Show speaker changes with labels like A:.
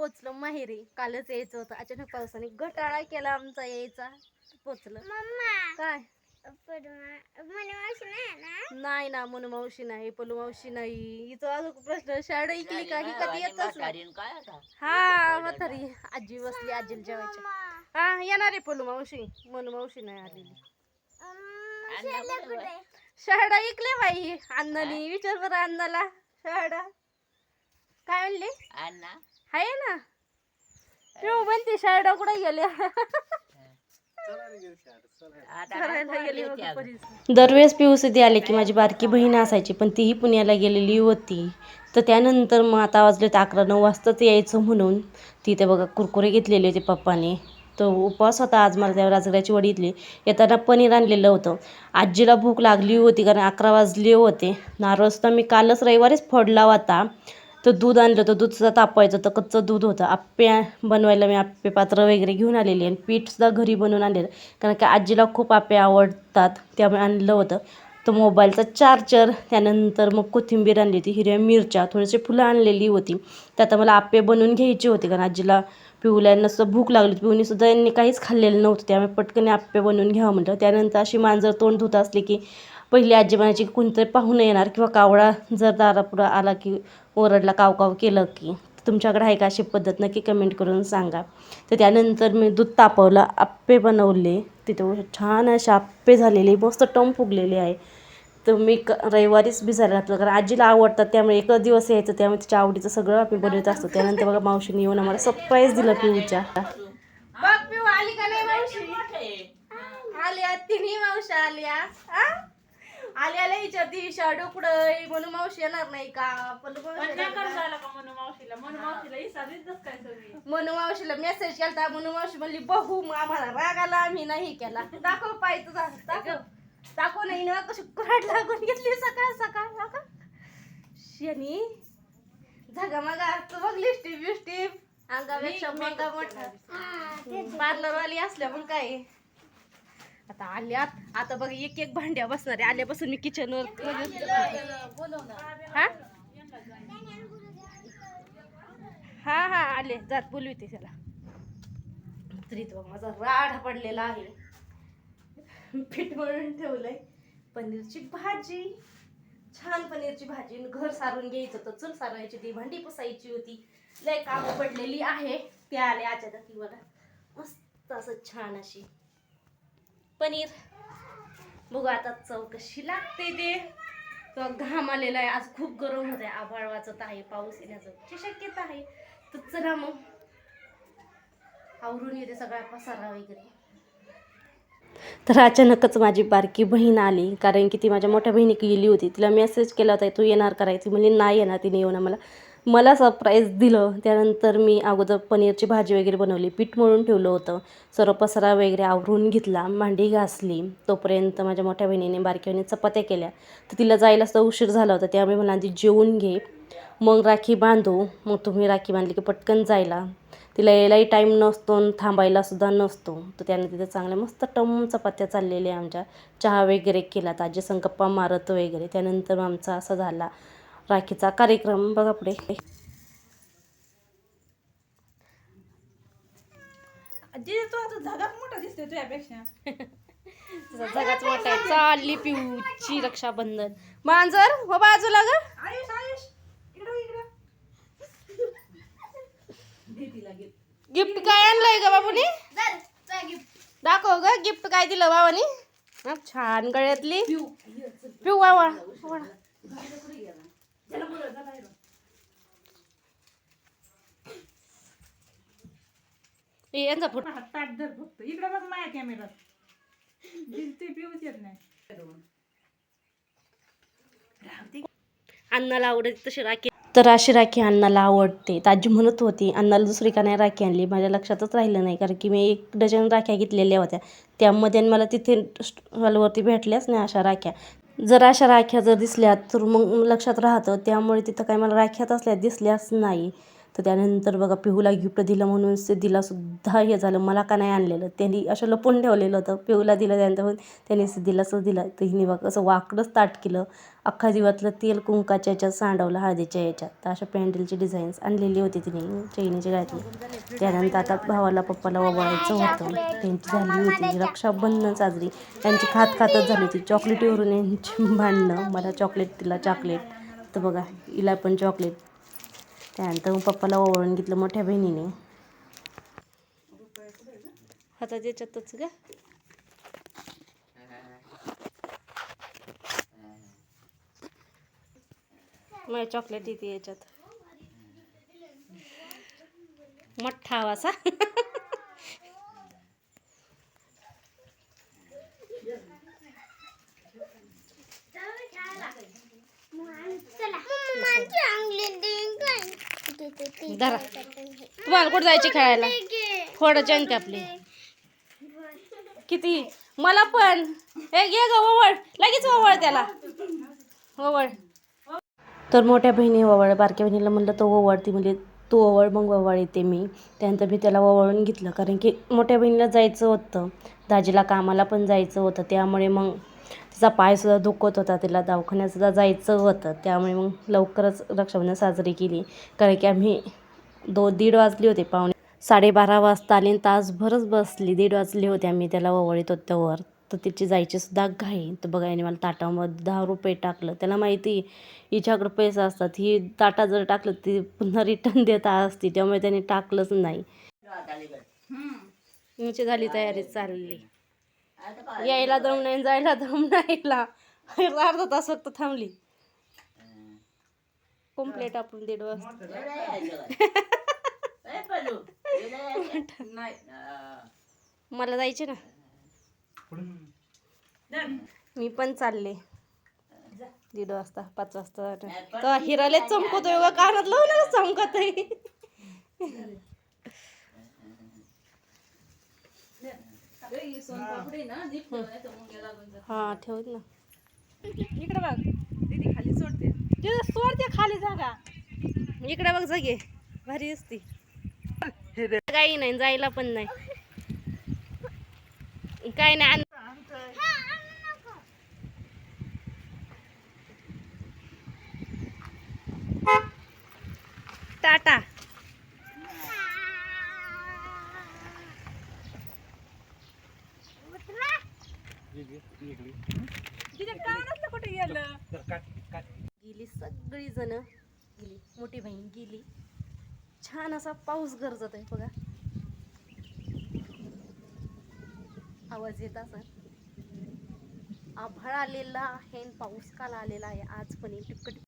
A: पोचलो माहेरी. कालच यायचं होतं. अचानक पावसाने घटाळा केला आमचा यायचा. पोचलं.
B: मम्मा.
A: काय?
B: नाही ना?
A: नाही ना म्हणू मावशी नाही पलू मावशी नाही. हिचं अजून प्रश्न शाळा ऐकली का? ही कधी येतच नाही. हा म्हातारी. आजी बसली आजीला जेवायच्या हा येणार आहे पलू मावशी. म्हणू मावशी नाही आलेली. शहाडा ऐकले बाई. अण्णानी विचार बरं अण्णाला. शहाडा काय म्हणले?
C: अण्णा?
A: आहे ना. तू म्हणते शहाडा कुठे गेले.
D: दरवेळेस पिऊसदी आले की माझी बारकी बहीण असायची पण तीही पुण्याला गेलेली होती. तर त्यानंतर मग आता वाजले तर अकरा नऊ वाजताच यायचं म्हणून. तिथे बघा कुरकुरे घेतलेले होते पप्पाने. तो उपवास होता आज मला त्या राजगड्याची वडी इथली येताना पनीर आणलेलं होतं. आजीला भूक लागली होती कारण अकरा वाजले होते. नारळ मी कालच रविवारीच फोडला होता. तर दूध आणलं होतं दूध सुद्धा तापवायचं. तर कच्चं दूध होतं. आप्पे बनवायला मी आप्पे पात्र वगैरे घेऊन आलेली आणि पीठसुद्धा घरी बनवून आणलेलं. कारण का आजीला खूप आप्पे आवडतात त्यामुळे आणलं होतं. तो मोबाईलचा चार्जर त्यानंतर मग कोथिंबीर आणली होती हिरव्या मिरच्या थोडीशी फुलं आणलेली होती. तर आता मला आप्पे बनवून घ्यायचे होते कारण आजीला पिऊला सुद्धा भूक लागली होती. पिऊनीसुद्धा यांनी काहीच खाल्लेलं नव्हतं त्यामुळे पटकन आप्पे बनवून घ्यावं म्हटलं त्यानंतर अशी मांजर तोंड धुत असली की पहिली आजी म्हणायची की कोणतरी पाहुणे येणार किंवा कावळा जर दारापुढं आला की ओरडला काव काव केलं की तुमच्याकडे आहे का अशी पद्धत? नक्की कमेंट करून सांगा. तर त्यानंतर मी दूध तापवलं आप्पे बनवले. तिथे छान असे आप्पे झालेले मस्त टम फुगलेले आहे. तर मी क रविवारीच भिजायला घातलं कारण आजीला आवडतात. त्यामुळे एकच दिवस यायचं त्यामुळे तिच्या आवडीचं सगळं आम्ही बनवत असतो. त्यानंतर बघा मावशीने येऊन आम्हाला सरप्राईज दिलं पिऊच्या.
A: बघ आली का नाही मावशी? आली तिन्ही मावशी आल्या आल्या आल्या विचारती शाडू कुठं म्हणून मावशी येणार नाही का? पलू मावशी येणार का? मनू मावशीला? मेसेज केलता मनू मावशी म्हणली बहू मग आम्हाला राग आला आम्ही नाही केला. दाखव पाय तुझा दाखव. दाखव नाही ना कशी कुऱ्हाड लागून घेतली सकाळ सकाळ दाखव शनी झगा मगा तू बघ लिस्टिप बिस्टिप अंगापेक्षा मंगा मोठा पार्लर वाली असल्या मग काय? आता आल्यात. आता बघ एक एक भांड्या बसणार आहे. आल्यापासून मी किचनवर हा? हा हा आले. जात बोलविते त्याला. तरी तो माझा राड पडलेला आहे. पीठ मळून ठेवलंय. पनीरची भाजी. छान पनीरची भाजी. आणि घर सारून घ्यायचं होतं. चूल सारवायची ती भांडी पुसायची होती. लय काम पडलेली आहे. ते आले आच्या मला मस्त असं छान अशी पनीर. बघू आता चव कशी लागते ते. तो घाम आलेला आहे. आज खूप गरम होत आहे. आभाळ वाचत आहे. पाऊस येण्याचं शक्यता आहे. तर चला मग. आवरून येते सगळा पसारा वगैरे.
D: तर अचानकच माझी बारकी बहीण आली. कारण की ती माझ्या मोठ्या बहिणी गेली होती. तिला मेसेज केला होता तू येणार करायची म्हणजे नाही येणार. तिने येऊन मला. मला सरप्राईज दिलं. त्यानंतर मी अगोदर पनीरची भाजी वगैरे बनवली. पीठ मळून ठेवलं होतं. सर्व पसारा वगैरे आवरून घेतला. मांडी घासली. तोपर्यंत माझ्या मोठ्या बहिणीने बारक्या बहिणीने चपात्या केल्या. तर तिला जायला सुद्धा उशीर झाला होता. त्यामुळे मला आधी जेवून घे. मग राखी बांधू. मग तुम्ही राखी बांधली की पटकन जायला. तिला यायलाही टाईम नसतो आणि थांबायला सुद्धा नसतो. तर त्याने तिथे चांगल्या मस्त टम चपात्या चाललेल्या आमच्या. चहा वगैरे केला. ताजे संकप्पा मारत वगैरे. त्यानंतर आमचा असा झाला. राखीचा कार्यक्रम बघा पुढे.
E: जे तो आता धगाच मोठा दिसतोय तुझ्यापेक्षा.
A: तुझा जगाच मोठा आहे. चालली पिऊची रक्षाबंधन. मांजर हो बाजूला ग. गिफ्ट काय आणलंय ग बाबूनी? दाखव ग गिफ्ट काय दिलं बाबानी? छान गळ्यातली. पिऊ. वावा यांचा फोटो.
E: ताट धर फक्त. इकडे बघ माझ्या कॅमेरात दिसते पिऊच येत नाही.
A: अण्णाला आवडत तशी राखी.
D: तर अशी राखी अण्णाला आवडते. ताजी म्हणत होती अण्णाला दुसरी का नाही राखी आणली? माझ्या लक्षातच राहिलं नाही कारण की मी एक डझन राख्या घेतलेल्या होत्या. त्यामध्ये मला तिथे स्टॉलवरती भेटल्याच नाही अशा राख्या. जर अशा राख्या जर दिसल्या तर मग लक्षात राहतं. त्यामुळे तिथं काही मला राख्यात असल्या दिसल्याच नाही. तर त्यानंतर बघा पिहूला गिफ्ट दिलं म्हणून सिद्धीलासुद्धा हे झालं. मला का नाही आणलेलं? त्यांनी असं लपून ठेवलेलं होतं. पिहूला दिलं त्यानंतर त्यांनी सिद्धीला दिलं. तर हिने बघा असं वाकडंच ताट केलं. अख्खा दिवातलं तेल कुंकाच्या याच्यात सांडवलं हळदीच्या याच्यात. तर अशा पॅन्डलची डिझाईन्स आणलेली होती तिने चैनीची घातली त्यानंतर आता भावाला पप्पाला ववाळायचं होतं. त्यांची झाली होती म्हणजे रक्षाबंधन साजरी. त्यांची खात खातच झाली होती. चॉकलेटीवरून यांची भांडणं. मला चॉकलेट तिला चॉकलेट तर बघा हिला पण चॉकलेट त्यानंतर मग पप्पाला ओवाळून घेतलं मोठ्या बहिणीने. हातात याच्यातच का मग चॉकलेट येते याच्यात. मोठा आवाज
B: चला मम्माची अंगली देईन काय देते ती
D: धरा. तुम्हाला कुठं जायचे खेळायला?
B: घे.
D: थोडं आपली. किती? मला पण. हे घे ग ओवळ लगेच ओवळ त्याला. ओवळ तर मोठ्या बहिणी ओवळ बारक्या बहिणीला म्हणलं तो ओवळती म्हणजे तू ओवळ मग ओवळ येते मी. त्यानंतर मी त्याला ओवळून घेतलं. कारण की मोठ्या बहिणीला जायचं होतं. दाजीला कामाला पण जायचं होतं. त्यामुळे मग तिचा पायसुद्धा दुखत होता तिला दवाखान्यातसुद्धा जायचं होतं. त्यामुळे मग लवकरच रक्षाबंधन साजरी केली. कारण की आम्ही दो दीड वाजले होते पावणे साडेबारा वाजता आले आणि तासभरच बसली दीड वाजले होते आम्ही त्याला ओवळीत होतो वर तर तिची जायची सुद्धा घाई. तर बघा याने मला ताटामध्ये दहा रुपये टाकलं. त्याला माहिती हिच्याकडं पैसे असतात. ही ताटात जर टाकलं ती पुन्हा रिटर्न देता असती. त्यामुळे त्याने टाकलंच नाही. तुमची झाली तयारी चालली. यायला दम नाही जायला दम नाही. अर्धा तास फक्त थांबली. कम्प्लेट आपण दीड वाजता. मला जायचे ना. मी पण चालले. दीड वाजता पाच वाजता. तर हिराले चमकतोय कानात लावूनच चमकत हा ठेवत ना.
E: इकडे बघ. दीदी खाली सोडते.
D: तिथं सोडते खाली जागा. इकडे बघ जागे. भारी असती. काही नाही जायला पण नाही. काय नाही आण- टाटा
E: तिथे काय नसतं कुठे गेलं
D: गेली सगळी जण गेली मोठी बहीण गेली. छान असा पाऊस गरजत आहे बघा. आवाज येत असा आभाळ आलेला आहे आणि पाऊस काल आलेला आहे. आज पण टिपकट